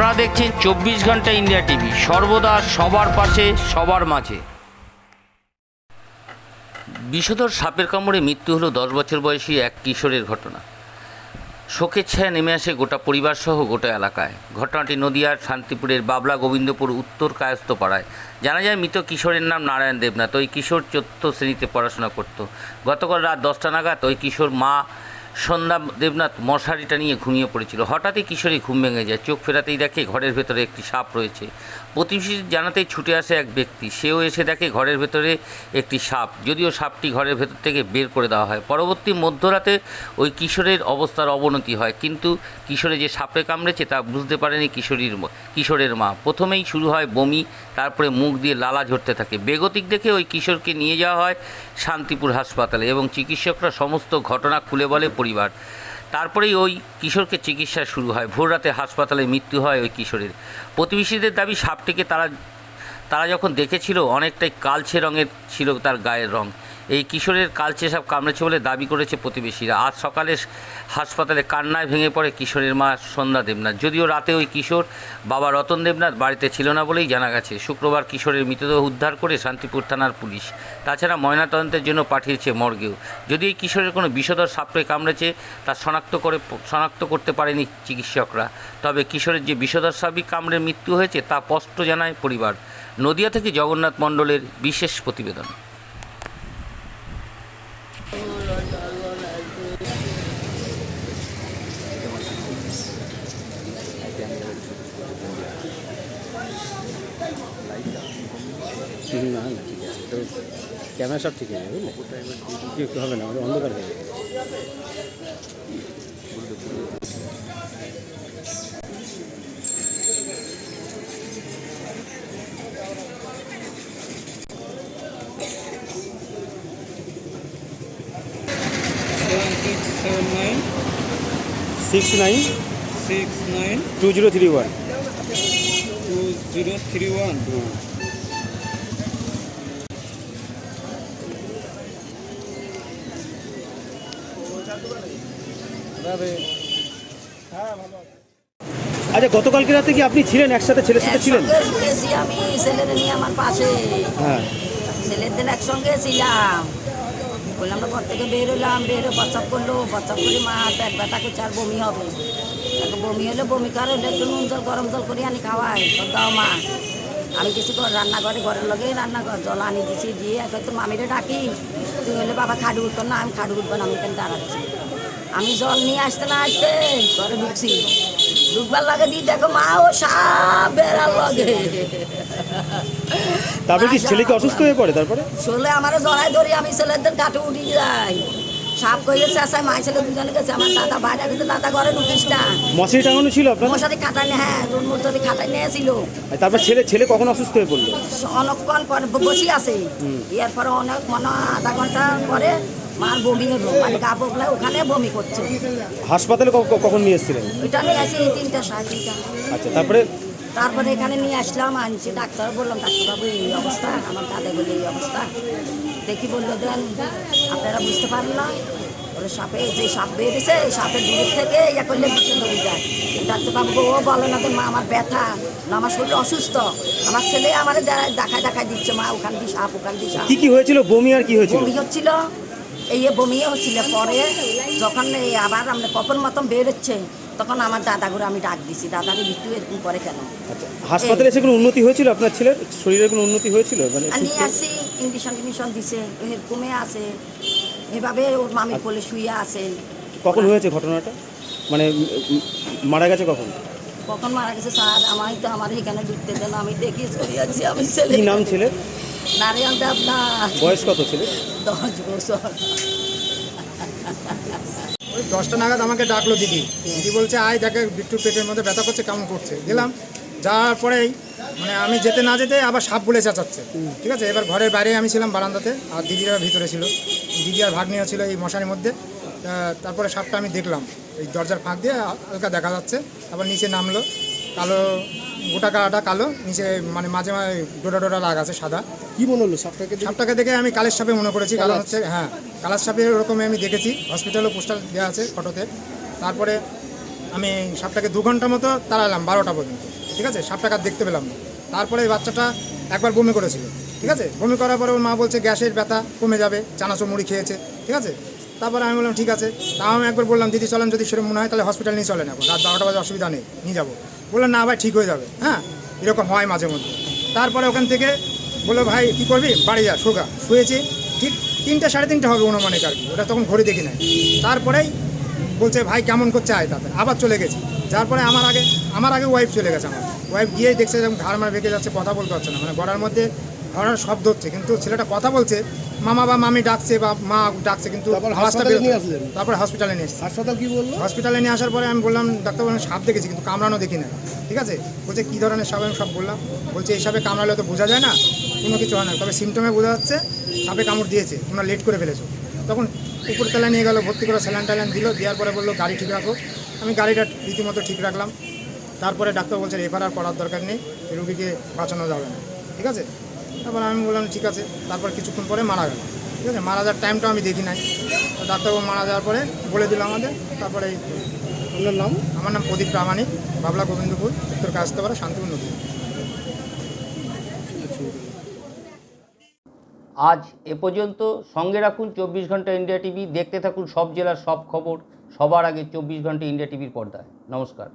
আপনারা দেখছেন চব্বিশ ঘণ্টা ইন্ডিয়া টিভি। সর্বদা সবার পাশে, সবার মাঝে। বিষধর সাপের কামড়ে মৃত্যু হলো দশ বছর বয়সী এক কিশোরের ঘটনা। শোকের ছায়া নেমে আসে গোটা পরিবারসহ গোটা এলাকায়। ঘটনাটি নদিয়ার শান্তিপুরের বাবলা গোবিন্দপুর উত্তর কায়স্থ পাড়ায় জানা যায়, মৃত কিশোরের নাম নারায়ণ দেবনাথ। ওই কিশোর চতুর্থ শ্রেণীতে পড়াশোনা করত। গতকাল রাত দশটা নাগাদ ওই কিশোর মা সন্ধ্যা দেবনাথ মশারিটা নিয়ে ঘুমিয়ে পড়েছিল। হঠাৎই কিশোরী ঘুম ভেঙে যায়, চোখ ফেরাতেই দেখে ঘরের ভেতরে একটি সাপ রয়েছে। প্রতিবেশী জানাতেই ছুটে আসে এক ব্যক্তি, সেও এসে দেখে ঘরের ভেতরে একটি সাপ, যদিও সাপটি ঘরের ভেতর থেকে বের করে দেওয়া হয়। পরবর্তী মধ্যরাতে ওই কিশোরের অবস্থার অবনতি হয়, কিন্তু কিশোরে যে সাপে কামড়েছে তা বুঝতে পারেনি কিশোরীর কিশোরের মা। প্রথমেই শুরু হয় বমি, তারপরে মুখ দিয়ে লালা ঝরতে থাকে। বেগতিক দেখে ওই কিশোরকে নিয়ে যাওয়া হয় শান্তিপুর হাসপাতালে এবং চিকিৎসকরা সমস্ত ঘটনা খুলে বলে পরিবার। তারপরেই ওই কিশোরকে চিকিৎসা শুরু হয়। ভোররাতে হাসপাতালে মৃত্যু হয় ওই কিশোরের। প্রতিবেশীদের দাবি, সাপটিকে তারা তারা যখন দেখেছিল, অনেকটাই কালছে রঙের ছিল তার গায়ের রং। এই কিশোরের কালচে সাপ কামড়েছে বলে দাবি করেছে প্রতিবেশীরা। আজ সকালে হাসপাতালে কান্নায় ভেঙে পড়ে কিশোরের মা সন্ধ্যা দেবনাথ। যদিও রাতে ওই কিশোর বাবা রতন দেবনাথ বাড়িতে ছিল না বলেই জানা গেছে। শুক্রবার কিশোরের মৃতদেহ উদ্ধার করে শান্তিপুর থানার পুলিশ। তাছাড়া ময়নাতদন্তের জন্য পাঠিয়েছে মর্গেও। যদি এই কিশোরের কোনো বিষধর সাপে কামড়েছে, তা শনাক্ত করে শনাক্ত করতে পারেনি চিকিৎসকরা। তবে কিশোরের যে বিষধর সাপই কামড়ে মৃত্যু হয়েছে, তা স্পষ্ট জানায় পরিবার। নদিয়া থেকে জগন্নাথ মণ্ডলের বিশেষ প্রতিবেদন। না না ঠিক আছে তো ক্যামেরা সব ঠিক আছে বুঝলে হবে না আমাদের অন্ধকার হয়ে যাবে। Six nine six nine two zero three one two zero three one. আচ্ছা গতকালকে রাতে কি আপনি ছিলেন? একসাথে ছেলের সাথে ছিলেন? আমি ছেলেদের নিয়ে আমার পাশে। হ্যাঁ। ছেলেদের একসঙ্গে ছিলাম বললাম ঘর থেকে বেরোলাম বেরো প্রস্রাব করল। প্রস্রাব করে মা পেট ব্যথা করছে, আর বমি হবে। এখন বমি হলে বমি করে একটু নুন জল, গরম জল করে আনি খাওয়াই দাও মা, আমি কিছু কর রান্নাঘরে, ঘরের লগে রান্নাঘর। জল আনি দিছি, দিয়ে এখন তো মামিরে ডাকি। তুই হলে বাবা, খাড়ু উঠতো না, আমি খাড়ু উঠবো না, আমি এখানে দাঁড়াচ্ছি। আমি জল নিয়ে আসতে না আসতে ঘরে ঢুকছি। ঢুকবার লাগে দিয়ে দেখো মা, ও সাপ বেড়ার লগে। তারপরে কি ছেলে কি অসুস্থ হয়ে পড়ে তারপরে? শোলে আমার জড়াই ধরি আমি ছেলেদের কাটে উঠি যাই। সাপ কইলে চেঁচায় মাই ছেলে দুজনে গেছে আমার দাদা বাইরে কিন্তু দাদা ঘরে ঢুকিস না মশারি টাঙানো ছিল আপনার মশারি খাটাই নিয়ে হ্যাঁ রুন মশারি খাটাই নিয়েছিল। তারপর ছেলে ছেলে কখন অসুস্থ হয়ে পড়ল? অনেকক্ষণ পরে বসি আছে। এরপরে অনেক মনে আধা ঘণ্টা পরে মার বমি হলো মানে গা বকলে ওখানে বমি করছে। হাসপাতালে কখন নিয়ে এসেছিলেন? ওইটা নিয়ে আসি তিনটা সাড়ে তিনটা। আচ্ছা তারপরে তারপরে এখানে নিয়ে আসলাম আনছি ডাক্তার বললাম ডাক্তারবাবু এই অবস্থা আমার দাদা বলে এই অবস্থা। দেখি বলল দেন আপনারা বুঝতে পারেন না ওরা সাপে যে সাপ বেরিয়েছে এই সাপের দূর থেকে ইয়া করলে পিছনে হয়ে যায়। ডাক্তারবাবু ও বলে না মা আমার ব্যথা না আমার শরীর অসুস্থ আমার ছেলে আমার দেখায় দেখায় দিচ্ছে মা ওখান দিয়ে সাপ ওখান দিয়ে সাপ। কি কি হয়েছিল? বমি আর কি হয়েছিল? বমি হচ্ছিল এই বমি হচ্ছিল। পরে যখন এই আবার আমরা কখন মতন বেরোচ্ছে তখন আমার দাদাগুলো আমি ডাক দিছি দাদাকে মৃত্যু এরকম করে কেন? আচ্ছা হাসপাতালে এসে কোনো উন্নতি হয়েছিল আপনার ছেলের? শরীরে কোনো উন্নতি হয়েছিল? মানে নিয়ে আসছি ইঞ্জেকশন টিঞ্জেকশন দিছে এরকমে আছে। এভাবে ওর মামির কোলে শুয়ে আছে। কখন হয়েছে ঘটনাটা? মানে মারা গেছে কখন? কখন মারা গেছে স্যার আমায় তো আমার এখানে ঢুকতে দেন আমি দেখি চলে যাচ্ছি আমি ছেলে কি নাম ছেলে নারায়ণ দেবনাথ বয়স কত ছেলে দশ বছর। দশটা নাগাদ আমাকে ডাকলো দিদি। দিদি বলছে, আয় দেখে বিট্টু পেটের মধ্যে ব্যথা করছে, কেমন করছে? গেলাম। যাওয়ার পরেই মানে আমি যেতে না যেতে আবার সাপ বলে চেঁচাচ্ছে। ঠিক আছে? এবার ঘরের বাইরে আমি ছিলাম বারান্দাতে, আর দিদিরা ভিতরে ছিল। দিদি আর ভাগ্নিও ছিল এই মশারির মধ্যে। তারপরে সাপটা আমি দেখলাম। এই দরজার ফাঁক দিয়ে হালকা দেখা যাচ্ছে। আবার নিচে নামলো। কালো গোটা কালাটা কালো নিচে মানে মাঝে মাঝে ডোটা ডোরা লাগ আছে সাদা। কি মনে হলো সাপটাকে সাপটাকে দেখে আমি কালের সাপে মনে করেছি কারণ হচ্ছে হ্যাঁ কালার সাপে ওরকম আমি দেখেছি। হসপিটালও পোস্টার দেওয়া আছে ফটোতে। তারপরে আমি সাপটাকে দু ঘণ্টা মতো তাড়ালাম বারোটা পর্যন্ত। ঠিক আছে? সাপটাকে আর দেখতে পেলাম না। তারপরে বাচ্চাটা একবার বমি করেছিল। ঠিক আছে? বমি করার পরে ওর মা বলছে গ্যাসের ব্যথা কমে যাবে চানাচো মুড়ি খেয়েছে। ঠিক আছে? তারপরে আমি বললাম, ঠিক আছে। তাও আমি একবার বললাম, দিদি, চলেন যদি সেরকম মনে হয়, তাহলে হসপিটাল নিয়ে চলেন এখন রাত বারোটা বাজে, অসুবিধা নেই, নিয়ে যাব। বললাম, না ভাই, ঠিক হয়ে যাবে। হ্যাঁ এরকম হয় মাঝে মধ্যে। তারপরে ওখান থেকে বলল, ভাই, কী করবি? বাড়ি যা, শোগা। শুয়েছি, ঠিক তিনটে, সাড়ে তিনটে হবে অনুমানিক আর কি ওটা তখন ঘড়ি দেখি নাই। তারপরেই বলছে, ভাই, কেমন করছে? আয় তাতে আবার চলে গেছি। যার পরে আমার আগে আমার আগে ওয়াইফ চলে গেছে আমার। ওয়াইফ গিয়ে দেখছে যেমন ঘাড় মার ভেঙে যাচ্ছে, কথা বলতে পারছে না। মানে গড়ার মধ্যে ঘরের শব্দ হচ্ছে কিন্তু ছেলেটা কথা বলছে মামা বা মামি ডাকছে বা মা ডাকছে কিন্তু তারপর হসপিটালে নিয়ে এসেছি। হাসপাতাল কি বলল? হসপিটালে নিয়ে আসার পরে আমি বললাম ডাক্তার বললাম সাপ দেখেছি কিন্তু কামড়ানো দেখি না ঠিক আছে? বলছে কী ধরনের সাপ? আমি সব বললাম। বলছে এই সাপে কামড়ালে তো বোঝা যায় না কোনো কিছু হয় না। তবে সিমটমে বোঝা যাচ্ছে সাপে কামড় দিয়েছে তোমরা লেট করে ফেলেছো। তখন উপর তলায় নিয়ে গেলো ভর্তি করে স্যালান ট্যালান দিল দেওয়ার পরে বলল গাড়ি ঠিক রাখো। আমি গাড়িটা রীতিমতো ঠিক রাখলাম। তারপরে ডাক্তার বলছে রেফার আর করার দরকার নেই রুগীকে বাঁচানো যাবে না। ঠিক আছে? তারপর আমি বললাম ঠিক আছে। তারপর কিছুক্ষণ পরে মারা গেল। ঠিক আছে? মারা যাওয়ার টাইমটা আমি দেখি নাই। তো ডাক্তারবাবু মারা যাওয়ার পরে বলে দিল আমাদের। তারপরে এই আপনার নাম? আমার নাম প্রদীপ প্রামাণিক বাবলা গোবিন্দপুর উত্তর কাস্তাপাড়া শান্তিপুর নদী। আজ এ পর্যন্ত সঙ্গে রাখুন চব্বিশ ঘণ্টা ইন্ডিয়া টিভি। দেখতে থাকুন সব জেলার সব খবর। সবার আগে চব্বিশ ঘণ্টা ইন্ডিয়া টিভির পর্দায়। নমস্কার।